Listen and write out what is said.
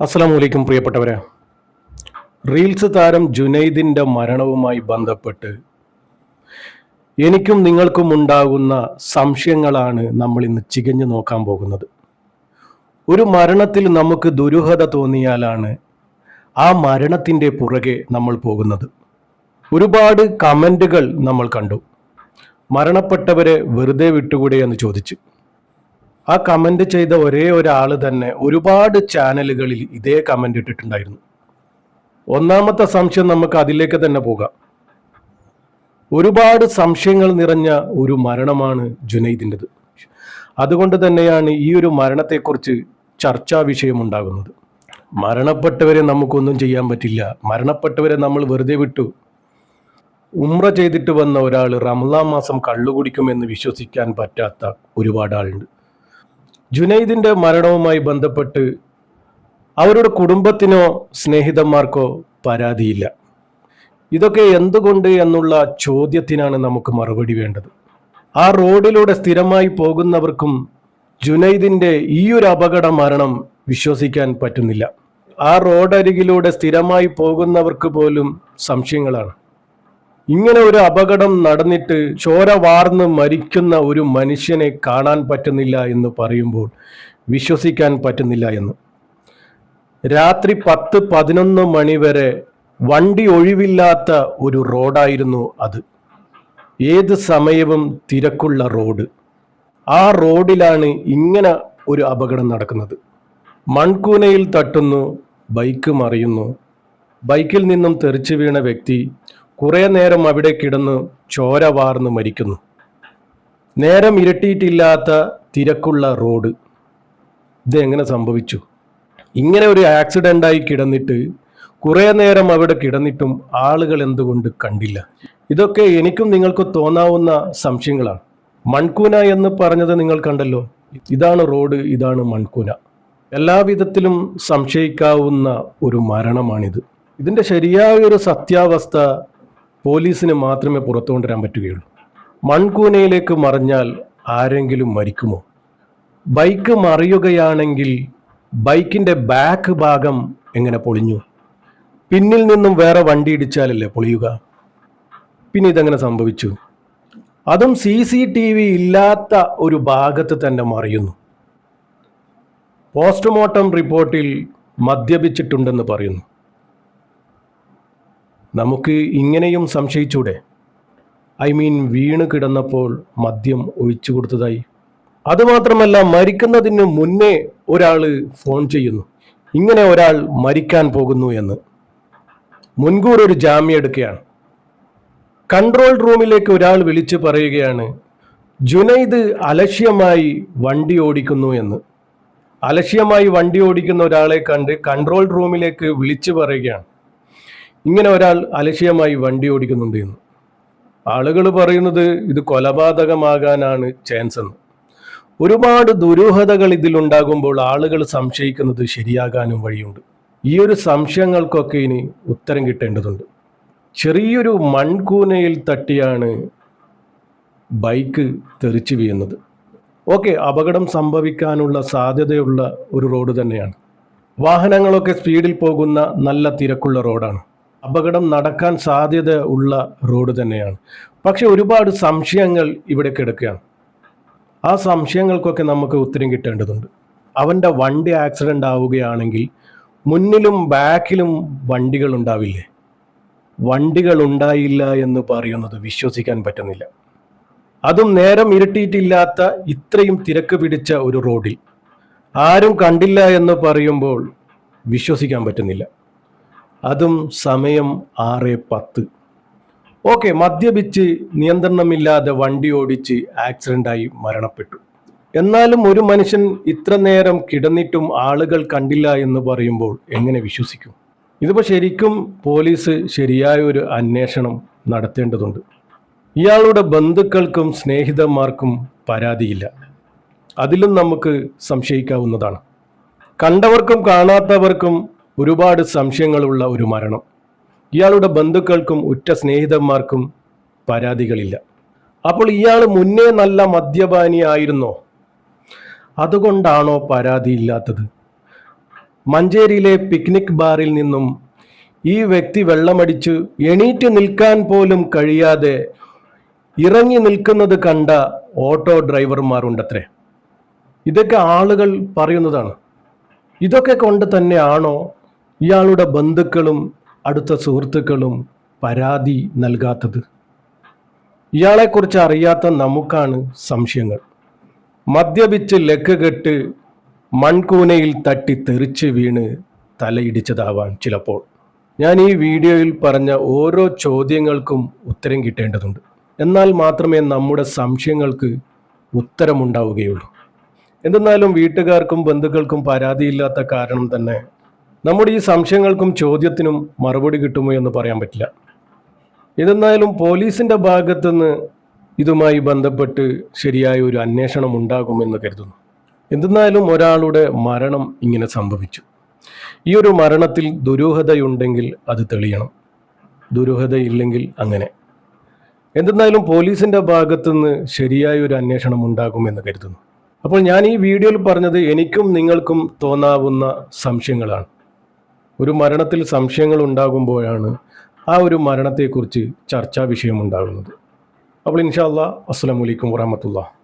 അസ്സാം വലൈക്കും പ്രിയപ്പെട്ടവരെ. റീൽസ് താരം ജുനൈദിന്റെ മരണവുമായി ബന്ധപ്പെട്ട് എനിക്കും നിങ്ങൾക്കും ഉണ്ടാകുന്ന സംശയങ്ങളാണ് നമ്മൾ ഇന്ന് ചികഞ്ഞു നോക്കാൻ പോകുന്നത്. ഒരു മരണത്തിൽ നമുക്ക് ദുരൂഹത തോന്നിയാലാണ് ആ മരണത്തിന്റെ പുറകെ നമ്മൾ പോകുന്നത്. ഒരുപാട് കമന്റുകൾ നമ്മൾ കണ്ടു. മരണപ്പെട്ടവരെ വെറുതെ വിട്ടുകൂടെ എന്ന് ചോദിച്ചു. ആ കമന്റ് ചെയ്ത ഒരേ ഒരാൾ തന്നെ ഒരുപാട് ചാനലുകളിൽ ഇതേ കമന്റ് ഇട്ടിട്ടുണ്ടായിരുന്നു. ഒന്നാമത്തെ സംശയം നമുക്ക് അതിലേക്ക് തന്നെ പോകാം. ഒരുപാട് സംശയങ്ങൾ നിറഞ്ഞ ഒരു മരണമാണ് ജുനൈദിന്റെത്. അതുകൊണ്ട് തന്നെയാണ് ഈ ഒരു മരണത്തെക്കുറിച്ച് ചർച്ചാ വിഷയമുണ്ടാകുന്നത് മരണപ്പെട്ടവരെ നമുക്കൊന്നും ചെയ്യാൻ പറ്റില്ല. മരണപ്പെട്ടവരെ നമ്മൾ വെറുതെ വിട്ടു. ഉമ്ര ചെയ്തിട്ട് വന്ന ഒരാൾ റംലാം മാസം കള്ളുകുടിക്കുമെന്ന് വിശ്വസിക്കാൻ പറ്റാത്ത ഒരുപാട് ആളുണ്ട്. ജുനൈദിന്റെ മരണവുമായി ബന്ധപ്പെട്ട് അവരുടെ കുടുംബത്തിനോ സ്നേഹിതന്മാർക്കോ പരാതിയില്ല. ഇതൊക്കെ എന്തുകൊണ്ട് എന്നുള്ള ചോദ്യത്തിനാണ് നമുക്ക് മറുപടി വേണ്ടത്. ആ റോഡിലൂടെ സ്ഥിരമായി പോകുന്നവർക്കും ജുനൈദിന്റെ ഈ ഒരു അപകട മരണം വിശ്വസിക്കാൻ പറ്റുന്നില്ല. ആ റോഡരികിലൂടെ സ്ഥിരമായി പോകുന്നവർക്ക് പോലും സംശയങ്ങളാണ്. ഇങ്ങനെ ഒരു അപകടം നടന്നിട്ട് ചോര വാർന്ന് മരിക്കുന്ന ഒരു മനുഷ്യനെ കാണാൻ പറ്റുന്നില്ല എന്ന് പറയുമ്പോൾ വിശ്വസിക്കാൻ പറ്റുന്നില്ല എന്ന്. രാത്രി പത്ത് പതിനൊന്ന് മണി വരെ വണ്ടി ഒഴിവില്ലാത്ത ഒരു റോഡായിരുന്നു അത്. ഏത് സമയവും തിരക്കുള്ള റോഡ്. ആ റോഡിലാണ് ഇങ്ങനെ ഒരു അപകടം നടക്കുന്നത്. മൺകൂനയിൽ തട്ടുന്നു ബൈക്ക് മറിയുന്നു. ബൈക്കിൽ നിന്നും തെറിച്ചു വീണ വ്യക്തി കുറെ നേരം അവിടെ കിടന്ന് ചോര വാർന്ന് മരിക്കുന്നു. നേരം ഇരട്ടിയിട്ടില്ലാത്ത തിരക്കുള്ള റോഡ്. ഇതെങ്ങനെ സംഭവിച്ചു? ഇങ്ങനെ ഒരു ആക്സിഡന്റായി കിടന്നിട്ട് കുറേ നേരം അവിടെ കിടന്നിട്ടും ആളുകൾ എന്തുകൊണ്ട് കണ്ടില്ല? ഇതൊക്കെ എനിക്കും നിങ്ങൾക്ക് തോന്നാവുന്ന സംശയങ്ങളാണ്. മൺകൂന എന്ന് പറഞ്ഞത് നിങ്ങൾ കണ്ടല്ലോ. ഇതാണ് റോഡ് ഇതാണ് മൺകൂന. എല്ലാവിധത്തിലും സംശയിക്കാവുന്ന ഒരു മരണമാണിത്. ഇതിന്റെ ശരിയായ ഒരു സത്യാവസ്ഥ പോലീസിന് മാത്രമേ പുറത്തു കൊണ്ടുവരാൻ പറ്റുകയുള്ളൂ. മൺകൂനയിലേക്ക് മറിഞ്ഞാൽ ആരെങ്കിലും മരിക്കുമോ? ബൈക്ക് മറിയുകയാണെങ്കിൽ ബൈക്കിന്റെ ബാക്ക് ഭാഗം എങ്ങനെ പൊളിഞ്ഞു? പിന്നിൽ നിന്നും വേറെ വണ്ടി ഇടിച്ചാലല്ലേ പൊളിയുക? പിന്നെ ഇതെങ്ങനെ സംഭവിച്ചു? അതും സി സി ടി വി ഇല്ലാത്ത ഒരു ഭാഗത്ത് തന്നെ മറിയുന്നു. പോസ്റ്റ്മോർട്ടം റിപ്പോർട്ടിൽ മദ്യപിച്ചിട്ടുണ്ടെന്ന് പറയുന്നു. നമുക്ക് ഇങ്ങനെയും സംശയിച്ചൂടെ? ഐ മീൻ വീണ് കിടന്നപ്പോൾ മദ്യം ഒഴിച്ചു കൊടുത്തതായി. അതുമാത്രമല്ല മരിക്കുന്നതിന് മുന്നേ ഒരാൾ ഫോൺ ചെയ്യുന്നു. ഇങ്ങനെ ഒരാൾ മരിക്കാൻ പോകുന്നു എന്ന്. മുൻകൂർ ഒരു ജാമ്യം എടുക്കുകയാണ്. കൺട്രോൾ റൂമിലേക്ക് ഒരാൾ വിളിച്ചു പറയുകയാണ് ജുനൈദ് അലക്ഷ്യമായി വണ്ടി ഓടിക്കുന്നു എന്ന്. അലക്ഷ്യമായി വണ്ടി ഓടിക്കുന്ന ഒരാളെ കണ്ട് കൺട്രോൾ റൂമിലേക്ക് വിളിച്ചു പറയുകയാണ് ഇങ്ങനെ ഒരാൾ അലക്ഷ്യമായി വണ്ടി ഓടിക്കുന്നുണ്ട് എന്ന്. ആളുകൾ പറയുന്നത് ഇത് കൊലപാതകമാകാനാണ് ചാൻസ് എന്ന്. ഒരുപാട് ദുരൂഹതകൾ ഇതിലുണ്ടാകുമ്പോൾ ആളുകൾ സംശയിക്കുന്നത് ശരിയാകാനും വഴിയുണ്ട്. ഈ ഒരു സംശയങ്ങൾക്കൊക്കെ ഇനി ഉത്തരം കിട്ടേണ്ടതുണ്ട്. ചെറിയൊരു മൺകൂനയിൽ തട്ടിയാണ് ബൈക്ക് തെറിച്ചു വീഴുന്നത്. ഓക്കെ അപകടം സംഭവിക്കാനുള്ള സാധ്യതയുള്ള ഒരു റോഡ് തന്നെയാണ്. വാഹനങ്ങളൊക്കെ സ്പീഡിൽ പോകുന്ന നല്ല തിരക്കുള്ള റോഡാണ്. അപകടം നടക്കാൻ സാധ്യത ഉള്ള റോഡ് തന്നെയാണ്. പക്ഷെ ഒരുപാട് സംശയങ്ങൾ ഇവിടെ കിടക്കുകയാണ്. ആ സംശയങ്ങൾക്കൊക്കെ നമുക്ക് ഉത്തരം കിട്ടേണ്ടതുണ്ട്. അവന്റെ വണ്ടി ആക്സിഡന്റ് ആവുകയാണെങ്കിൽ മുന്നിലും ബാക്കിലും വണ്ടികൾ ഉണ്ടാവില്ലേ? വണ്ടികൾ ഉണ്ടായില്ല എന്ന് പറയുന്നത് വിശ്വസിക്കാൻ പറ്റുന്നില്ല. അതും നേരം ഇരുട്ടിയിട്ടില്ലാത്ത ഇത്രയും തിരക്ക് പിടിച്ച ഒരു റോഡിൽ ആരും കണ്ടില്ല എന്ന് പറയുമ്പോൾ വിശ്വസിക്കാൻ പറ്റുന്നില്ല. അതും സമയം ആറ് പത്ത്. ഓക്കെ മദ്യപിച്ച് നിയന്ത്രണമില്ലാതെ വണ്ടി ഓടിച്ച് ആക്സിഡന്റായി മരണപ്പെട്ടു. എന്നാലും ഒരു മനുഷ്യൻ ഇത്ര നേരം കിടന്നിട്ടും ആളുകൾ കണ്ടില്ല എന്ന് പറയുമ്പോൾ എങ്ങനെ വിശ്വസിക്കും? ഇതിപ്പോൾ ശരിക്കും പോലീസ് ശരിയായ ഒരു അന്വേഷണം നടത്തേണ്ടതുണ്ട്. ഇയാളുടെ ബന്ധുക്കൾക്കും സ്നേഹിതന്മാർക്കും പരാതിയില്ല. അതിലും നമുക്ക് സംശയിക്കാവുന്നതാണ്. കണ്ടവർക്കും കാണാത്തവർക്കും ഒരുപാട് സംശയങ്ങളുള്ള ഒരു മരണം. ഇയാളുടെ ബന്ധുക്കൾക്കും ഉറ്റ സ്നേഹിതന്മാർക്കും പരാതികളില്ല. അപ്പോൾ ഇയാൾ മുന്നേ നല്ല മദ്യപാനി ആയിരുന്നോ? അതുകൊണ്ടാണോ പരാതിയില്ലാത്തത് മഞ്ചേരിയിലെ പിക്നിക് ബാറിൽ നിന്നും ഈ വ്യക്തി വെള്ളമടിച്ച് എണീറ്റ് നിൽക്കാൻ പോലും കഴിയാതെ ഇറങ്ങി നിൽക്കുന്നത് കണ്ട ഓട്ടോ ഡ്രൈവർമാരുണ്ടത്രേ. ഇതൊക്കെ ആളുകൾ പറയുന്നതാണ്. ഇതൊക്കെ കൊണ്ട് തന്നെയാണോ ഇയാളുടെ ബന്ധുക്കളും അടുത്ത സുഹൃത്തുക്കളും പരാതി നൽകാത്തത്. ഇയാളെക്കുറിച്ച് അറിയാത്ത നമുക്കാണ് സംശയങ്ങൾ. മദ്യപിച്ച് ലക്ക് കെട്ട് മൺകൂനയിൽ തട്ടി തെറിച്ച് വീണ് തലയിടിച്ചതാവാം ചിലപ്പോൾ. ഞാൻ ഈ വീഡിയോയിൽ പറഞ്ഞ ഓരോ ചോദ്യങ്ങൾക്കും ഉത്തരം കിട്ടേണ്ടതുണ്ട്. എന്നാൽ മാത്രമേ നമ്മുടെ സംശയങ്ങൾക്ക് ഉത്തരമുണ്ടാവുകയുള്ളൂ. എന്തെന്നാലും വീട്ടുകാർക്കും ബന്ധുക്കൾക്കും പരാതിയില്ലാത്ത കാരണം തന്നെ നമ്മുടെ ഈ സംശയങ്ങൾക്കും ചോദ്യത്തിനും മറുപടി കിട്ടുമോ എന്ന് പറയാൻ പറ്റില്ല. ഇതെന്നായാലും പോലീസിന്റെ ഭാഗത്തുനിന്ന് ഇതുമായി ബന്ധപ്പെട്ട് ശരിയായ ഒരു അന്വേഷണം ഉണ്ടാകുമെന്ന് കരുതുന്നു. എന്തെന്നാലും ഒരാളുടെ മരണം ഇങ്ങനെ സംഭവിച്ചു. ഈ ഒരു മരണത്തിൽ ദുരൂഹതയുണ്ടെങ്കിൽ അത് തെളിയണം. ദുരൂഹതയില്ലെങ്കിൽ അങ്ങനെ. എന്തെന്നാലും പോലീസിന്റെ ഭാഗത്തുനിന്ന് ശരിയായ ഒരു അന്വേഷണം ഉണ്ടാകുമെന്ന് കരുതുന്നു. അപ്പോൾ ഞാൻ ഈ വീഡിയോയിൽ പറഞ്ഞത് എനിക്കും നിങ്ങൾക്കും തോന്നാവുന്ന സംശയങ്ങളാണ്. ഒരു മരണത്തിൽ സംശയങ്ങൾ ഉണ്ടാകുമ്പോഴാണ് ആ ഒരു മരണത്തെക്കുറിച്ച് ചർച്ചാ വിഷയമുണ്ടാകുന്നത് അപ്പോൾ ഇൻഷാ അസ്സലാമലൈക്കും വറഹമത്തുള്ള